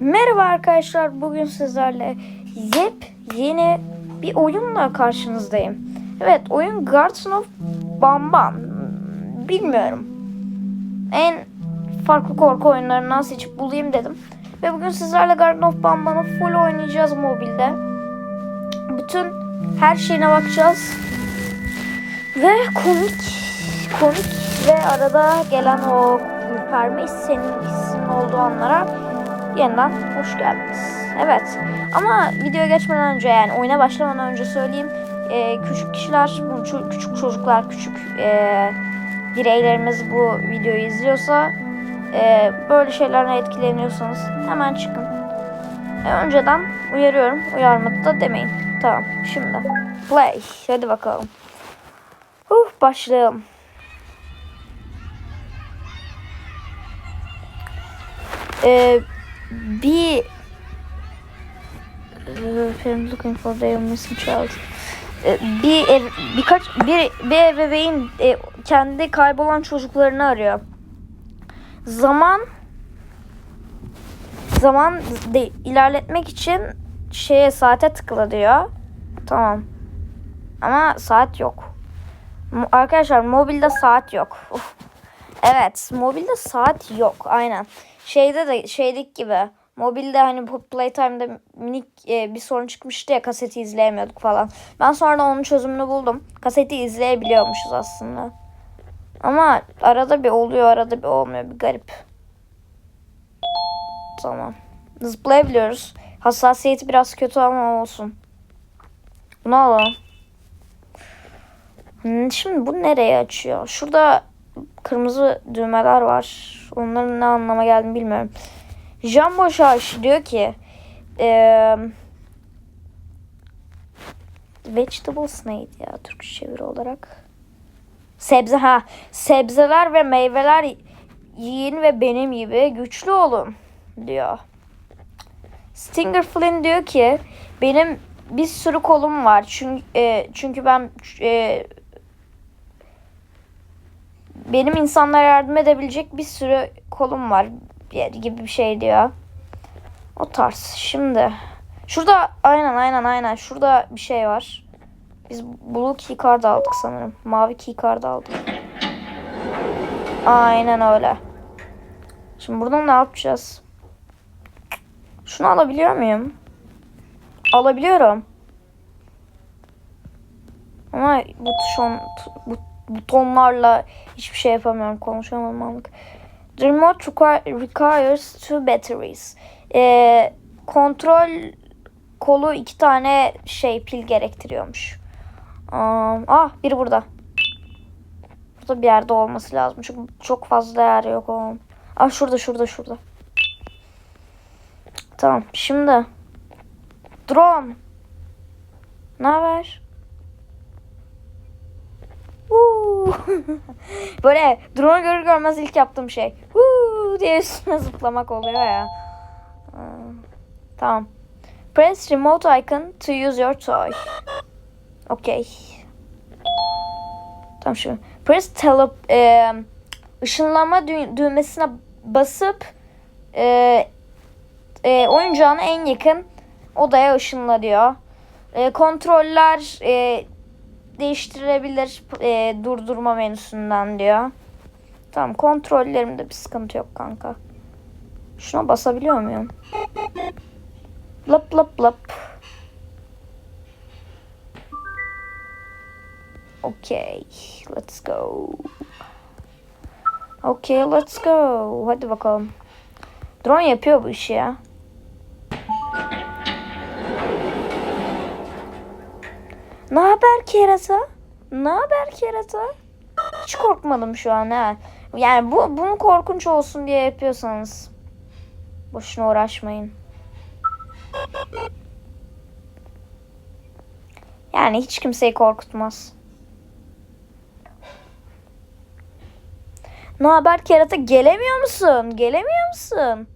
Merhaba arkadaşlar. Bugün sizlerle yep yeni bir oyunla karşınızdayım. Evet oyun Garden of Bamban. Bilmiyorum. En farklı korku oyunlarından seçip bulayım dedim. Ve bugün sizlerle Garden of Bamban'ı full oynayacağız mobilde. Bütün her şeyine bakacağız. Ve komik, komik ve arada gelen o ürperme hissinin, hissinin olduğu anlara yeniden hoş geldiniz. Evet ama videoya geçmeden önce yani oyuna başlamadan önce söyleyeyim. Ee, küçük kişiler, bu küçük çocuklar, küçük ee, bireylerimiz bu videoyu izliyorsa ee, böyle şeylerden etkileniyorsanız hemen çıkın. Ee, önceden uyarıyorum. Uyarmadı da demeyin. Tamam şimdi play. Hadi bakalım. Huh, başlayalım. Ee, bir I'm looking for their missing child. Ee, Bir ev, birkaç bir bir ebeveyn e, kendi kaybolan çocuklarını arıyor. Zaman zaman de, ilerletmek için şeye saate tıkla diyor. Tamam. Ama saat yok. Arkadaşlar mobilde saat yok. Uf. Evet, mobilde saat yok. Aynen. Şeyde de şeydik gibi. Mobilde hani Playtime'da minik e, bir sorun çıkmıştı ya kaseti izleyemiyorduk falan. Ben sonra onun çözümünü buldum. Kaseti izleyebiliyormuşuz aslında. Ama arada bir oluyor, arada bir olmuyor. Bir garip. Tamam. Zıplayabiliyoruz. Hassasiyeti biraz kötü ama olsun. Bunu alalım. Hmm, Şimdi bu nereye açıyor? Şurada kırmızı düğmeler var. Onların ne anlama geldiğini bilmiyorum. Jumbo Şarj diyor ki eee Vegetables neydi ya Türkçe çeviri olarak? Sebze ha sebzeler ve meyveler yiyin ve benim gibi güçlü olun diyor. Stinger Flynn diyor ki benim bir sürü kolum var çünkü çünkü ben e, benim insanlara yardım edebilecek bir sürü kolum var gibi bir şey diyor. O tarz. Şimdi şurada aynen aynen aynen şurada bir şey var. Biz blue key card aldık sanırım. Mavi key card aldık. Aynen öyle. Şimdi buradan ne yapacağız? Şunu alabiliyor muyum? Alabiliyorum. Ama bu tuşon bu butonlarla hiçbir şey yapamıyorum. Konuşamadım anlık. The remote require- requires two batteries. Ee, kontrol kolu iki tane şey pil gerektiriyormuş. Um, ah biri burada. Burada bir yerde olması lazım. Çünkü çok fazla yer yok onun. Ah şurada şurada şurada. Tamam şimdi. Drone. Ne haber? Böyle drone görür görmez ilk yaptığım şey. Woo! diye üstüne zıplamak oluyor ya. Aa, Tamam. Press remote icon to use your toy. Okay. Tamam şimdi. Press tele e, ışınlama dü- düğmesine basıp e, e, oyuncağını en yakın odaya ışınla diyor. E, kontroller e, değiştirilebilir e, durdurma menüsünden diyor. Tamam kontrollerimde bir sıkıntı yok kanka. Şuna basabiliyor muyum? Lap lap lap. Okay, let's go. Okay, let's go. Hadi bakalım. Drone yapıyor bu işi ya. Ne haber kerata? Ne haber kerata? Hiç korkmadım şu an ha. Yani bu bunu korkunç olsun diye yapıyorsanız boşuna uğraşmayın. Yani hiç kimseyi korkutmaz. Ne haber kerata? Gelemiyor musun? Gelemiyor musun?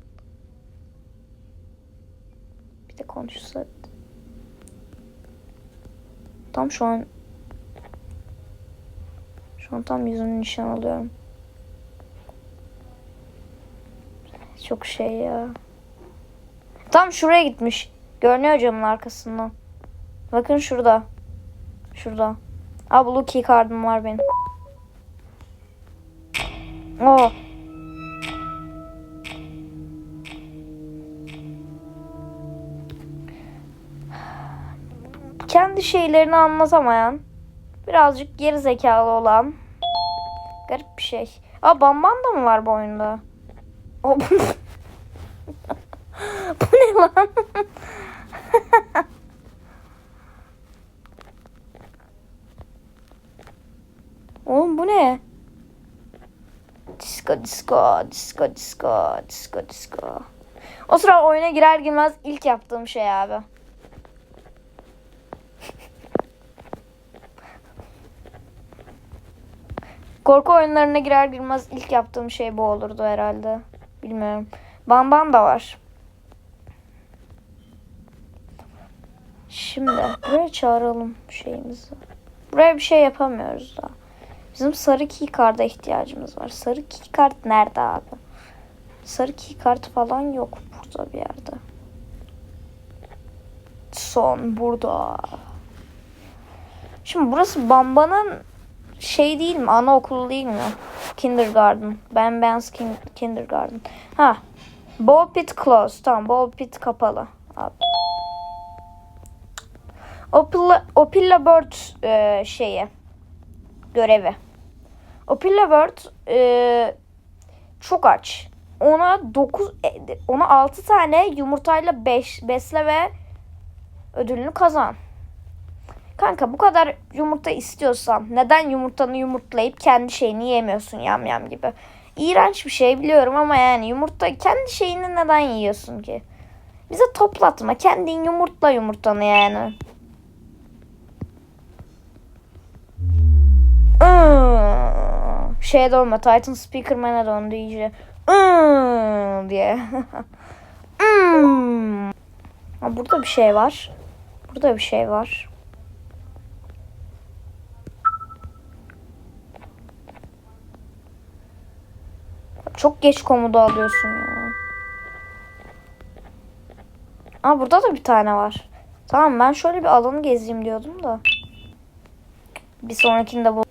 Bir de konuşsa. Tam şu an şu an tam yüzünü nişan alıyorum. Çok şey ya. Tam şuraya gitmiş. Görünüyor camın arkasından. Bakın şurada. Şurada. Aa blue key kartım var benim. Oo. Kendi şeylerini anlatamayan, birazcık geri zekalı olan garip bir şey. Aa Bamban da mı var bu oyunda? O bu ne lan? Oğlum bu ne? Disco disco disco disco disco disco. O sıra oyuna girer girmez ilk yaptığım şey abi. Korku oyunlarına girer girmez ilk yaptığım şey bu olurdu herhalde. Bilmiyorum. Bamban da var. Şimdi buraya çağıralım şeyimizi. Buraya bir şey yapamıyoruz da. Bizim sarı keycard'a ihtiyacımız var. Sarı keycard nerede abi? Sarı keycard falan yok burada bir yerde. Son burada. Şimdi burası Bamba'nın şey değil mi? Anaokulu değil mi? Kindergarten. Ben Ben's kin Kindergarten. Ha. Ball pit closed. Tamam. Ball pit kapalı. Abi. Opilla, Opilla Bird e, şeyi. Görevi. Opilla Bird e, çok aç. Ona 9 e, ona 6 tane yumurtayla 5 besle ve ödülünü kazan. Kanka bu kadar yumurta istiyorsan neden yumurtanı yumurtlayıp kendi şeyini yemiyorsun yam yam gibi. İğrenç bir şey biliyorum ama yani yumurta kendi şeyini neden yiyorsun ki? Bize toplatma. Kendin yumurtla yumurtanı yani. Şeye dönme. Titan Speakerman'e döndü iyice. Diye. Hmm. Ha, burada bir şey var. Burada bir şey var. Çok geç komodo alıyorsun ya. Aa burada da bir tane var. Tamam ben şöyle bir alanı gezeyim diyordum da. Bir sonrakinde bu.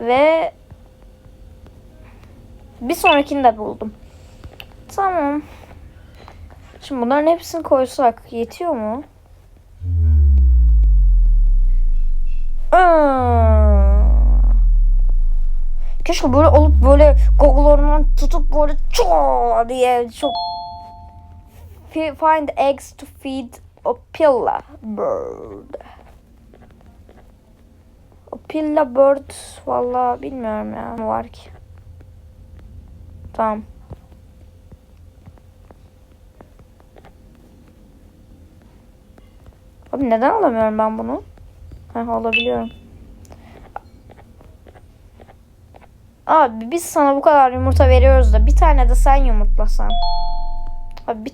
Ve bir sonrakini de buldum. Tamam. Şimdi bunların hepsini koysak yetiyor mu? Aa. Keşke böyle olup böyle gogolarından tutup böyle çoo diye çok Fi- find eggs to feed Opilla bird. Opilla bird valla bilmiyorum ya ne var ki. Tamam. Abi neden alamıyorum ben bunu? Heh, alabiliyorum. Abi biz sana bu kadar yumurta veriyoruz da bir tane de sen yumurtlasan. Abi bir,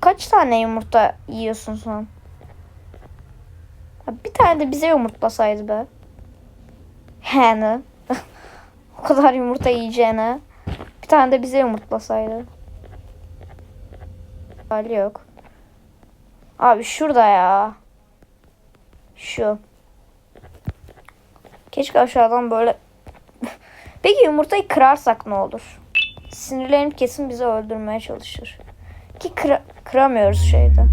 kaç tane yumurta yiyorsun sen? Abi bir tane de bize yumurtlasaydı be. Yani. o kadar yumurta yiyeceğine. Bir tane de bize yumurtlasaydı. Hali yok. Abi şurada ya. Şu. Keşke aşağıdan böyle Peki yumurtayı kırarsak ne olur? Sinirlenip kesin bizi öldürmeye çalışır. Ki kıra- kıramıyoruz şeyde.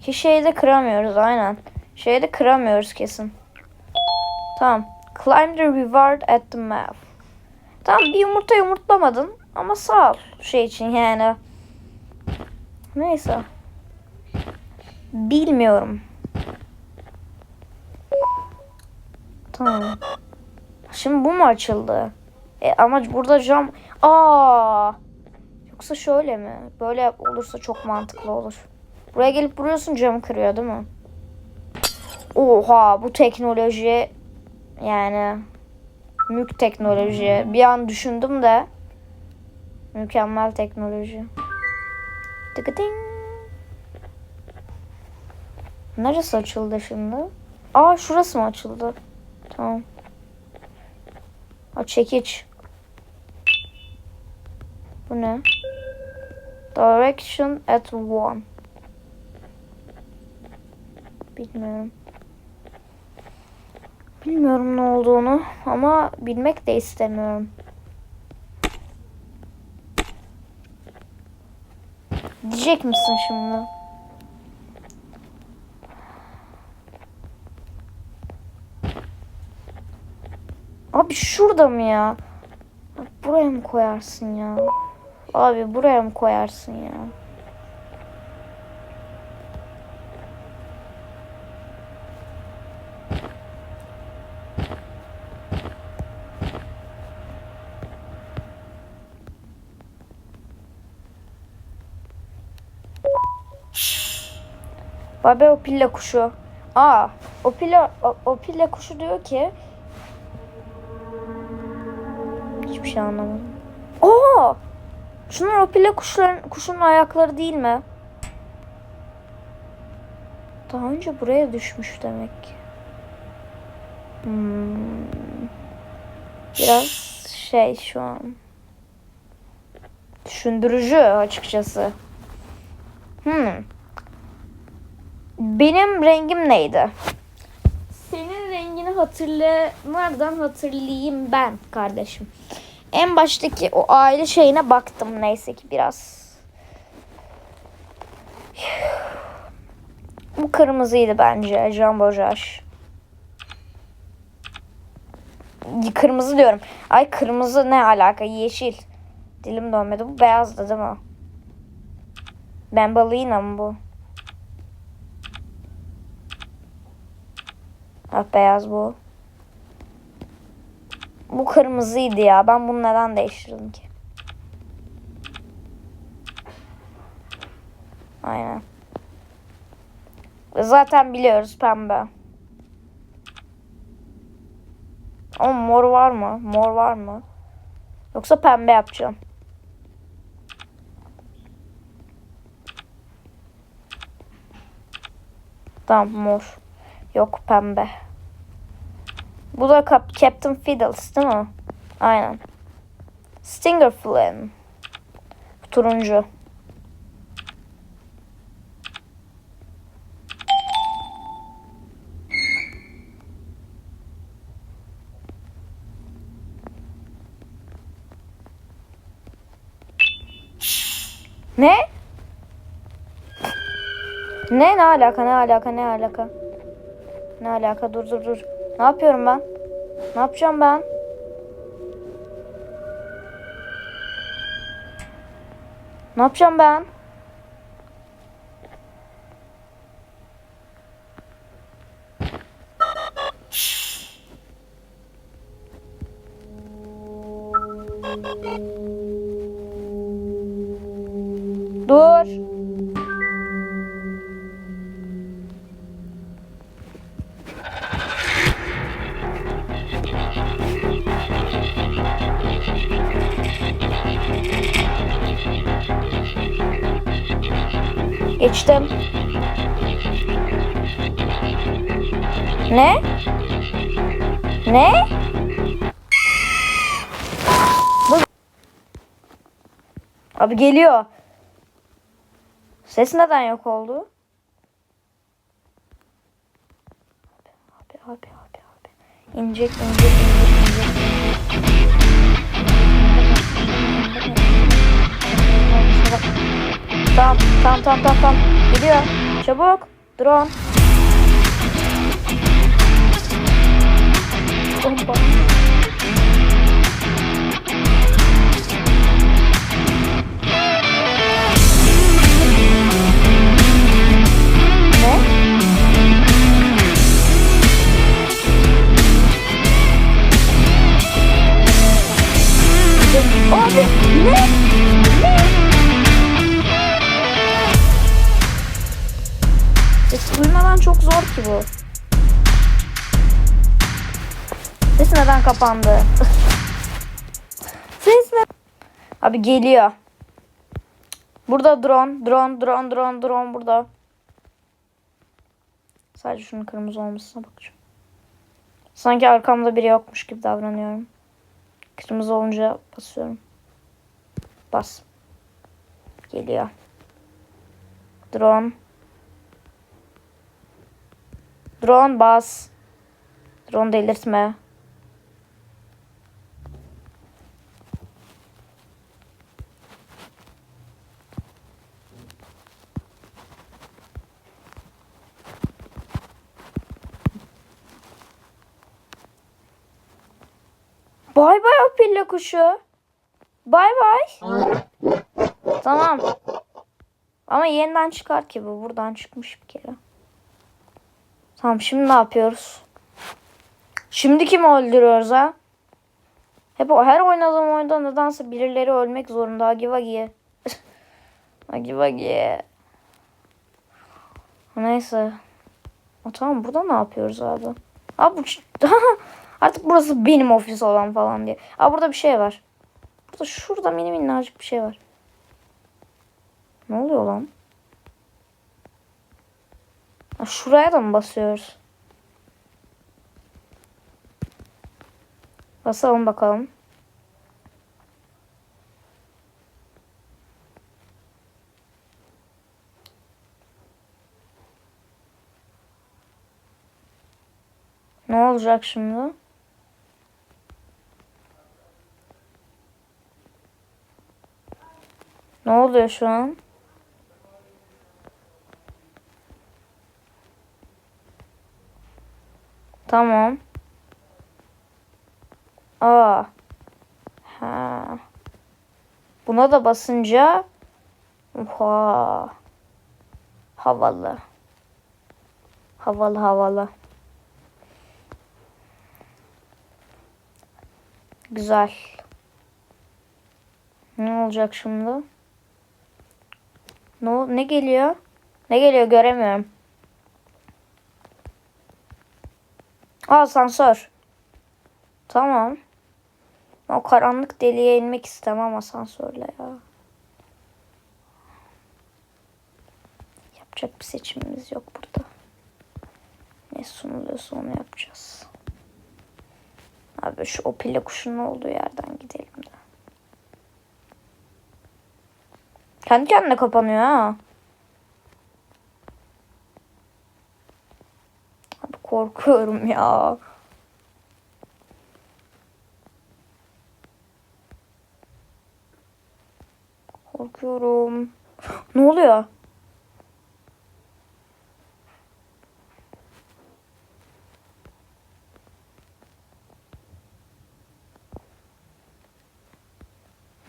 Ki şeyde kıramıyoruz aynen. Şeyde kıramıyoruz kesin. Tamam. Climb the reward at the map. Tamam bir yumurta yumurtlamadın ama sağ ol şey için yani. Neyse. Bilmiyorum. Tamam. Şimdi bu mu açıldı? E, ama burada cam... Aa! Yoksa şöyle mi? Böyle olursa çok mantıklı olur. Buraya gelip vuruyorsun cam kırıyor değil mi? Oha bu teknoloji yani mük teknoloji. Bir an düşündüm de mükemmel teknoloji. Tıkıding. Neresi açıldı şimdi? Aa şurası mı açıldı? Tamam. Ha çekiç. Bu ne? Direction at one. Bilmiyorum. Bilmiyorum ne olduğunu ama bilmek de istemiyorum. Diyecek misin şimdi? Abi şurada mı ya? Buraya mı koyarsın ya? Abi buraya mı koyarsın ya? Babe o pille kuşu. Aa, o pille o, o pille kuşu diyor ki Hiçbir şey anlamadım. Oo! Şunlar o pille kuşların kuşun ayakları değil mi? Daha önce buraya düşmüş demek ki. Hmm. Biraz şey şu an. Düşündürücü açıkçası. Hmm. Benim rengim neydi? Senin rengini hatırla nereden hatırlayayım ben kardeşim. En baştaki o aile şeyine baktım neyse ki biraz. Bu kırmızıydı bence Jumbo Josh. Kırmızı diyorum. Ay kırmızı ne alaka? Yeşil. Dilim dönmedi. Bu beyazdı değil mi? Bambalina mı bu? Ah beyaz bu. Bu kırmızıydı ya. Ben bunu neden değiştirdim ki? Aynen. Zaten biliyoruz pembe. Ama mor var mı? Mor var mı? Yoksa pembe yapacağım. Tamam mor. Yok pembe. Bu da Cap Captain Fiddles değil mi? Aynen. Stinger Flynn. Turuncu. Ne? Ne ne alaka ne alaka ne alaka? Ne alaka dur dur dur. Ne yapıyorum ben? Ne yapacağım ben? Ne yapacağım ben? Ne? Ne? Abi geliyor. Ses neden yok oldu? Abi abi abi abi. abi. İnecek inecek inecek inecek. Tamam tamam tamam tamam. Gidiyor. Çabuk. Drone. Bomba. Ne? Kapandı? Ses ne? Abi geliyor. Burada drone, drone, drone, drone, drone burada. Sadece şunun kırmızı olmasına bakacağım. Sanki arkamda biri yokmuş gibi davranıyorum. Kırmızı olunca basıyorum. Bas. Geliyor. Drone. Drone bas. Drone delirtme. Bay bay o pille kuşu. Bay bay. Tamam. Ama yeniden çıkar ki bu. Buradan çıkmış bir kere. Tamam şimdi ne yapıyoruz? Şimdi kimi öldürüyoruz ha? Hep her oynadığım oyunda nedense birileri ölmek zorunda. Hagi Vagi. Hagi Vagi. Neyse. O, tamam burada ne yapıyoruz abi? Abi bu artık burası benim ofis olan falan diye. Aa burada bir şey var. Burada şurada mini minnacık bir şey var. Ne oluyor lan? Ha, şuraya da mı basıyoruz? Basalım bakalım. Ne olacak şimdi? Ne oluyor şu an? Tamam. Aa. Ha. Buna da basınca Oha. Havalı. Havalı havalı. Güzel. Ne olacak şimdi? Ne ne geliyor? Ne geliyor göremiyorum. Aa, asansör. Tamam. O karanlık deliğe inmek istemem asansörle ya. Yapacak bir seçimimiz yok burada. Ne sunuluyorsa onu yapacağız. Abi şu o pille kuşunun olduğu yerden gidelim de. Kendi kendine kapanıyor ha. Abi korkuyorum ya. Korkuyorum. Ne oluyor?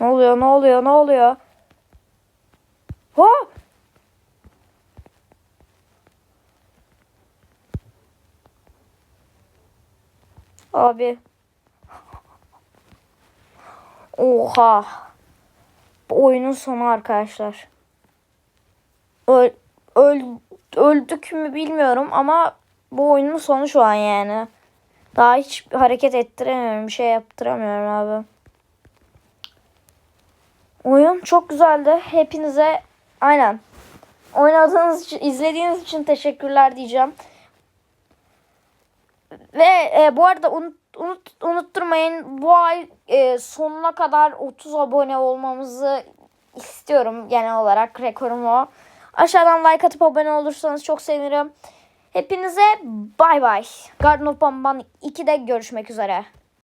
Ne oluyor? Ne oluyor? Ne oluyor? Ha! Abi. Oha. Bu oyunun sonu arkadaşlar. Öl, öl, öldük mü bilmiyorum ama bu oyunun sonu şu an yani. Daha hiç hareket ettiremiyorum. Bir şey yaptıramıyorum abi. Oyun çok güzeldi. Hepinize aynen oynadığınız için, izlediğiniz için teşekkürler diyeceğim. Ve e, bu arada unut, unut, unutturmayın bu ay e, sonuna kadar 30 abone olmamızı istiyorum genel olarak rekorum o. Aşağıdan like atıp abone olursanız çok sevinirim. Hepinize bay bay. Garden of Bamban 2'de görüşmek üzere.